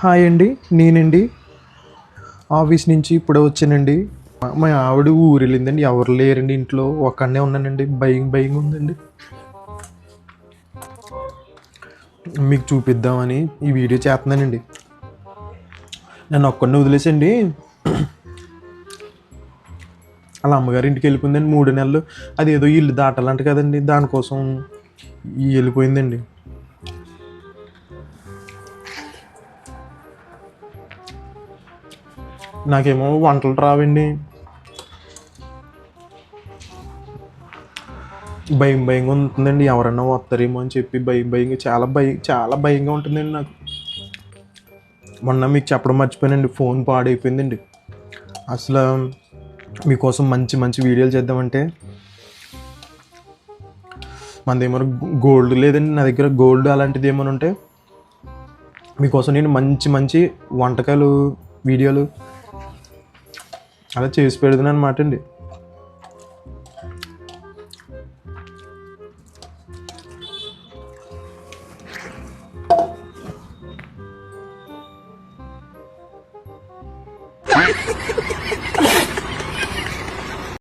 Hi అండి నేనండి. Office నుంచి ఇప్పుడే వచ్చానండి. మా- ఆవిడ ఊరు వెళ్ళిందండి ఎవరు లేరండి ఇంట్లో. ఒక్కడనే ఉన్నానండి భయం భయం ఉందండి. మీకు చూపిద్దామని ఈ వీడియో చేస్తున్నానండి. నన్ను ఒక్కడిని వదిలేసండి. వాళ్ళ అమ్మగారి ఇంటికి వెళ్ళిపోయిందండి మూడు నెలలు. అది ఏదో ఇల్లు దాటాలంట కదండి దానికోసం వెళ్ళిపోయిందండి. నాకేమో వంటలు రావండి. భయం భయంగా ఉంటుందండి ఎవరన్నా వస్తారేమో అని చెప్పి భయం భయంగా చాలా భయం చాలా భయంగా ఉంటుందండి నాకు. మొన్న మీకు చెప్పడం మర్చిపోయానండి ఫోన్ పాడైపోయిందండి. అసలు మీకోసం మంచి మంచి వీడియోలు చేద్దామంటే మనది ఏమైనా గోల్డ్ లేదండి నా దగ్గర గోల్డ్ అలాంటిది ఏమైనా ఉంటే మీకోసం నేను మంచి మంచి వంటకాలు వీడియోలు అలా చేసి పెడుతున్నాను అనమాట అండి Ha ha ha!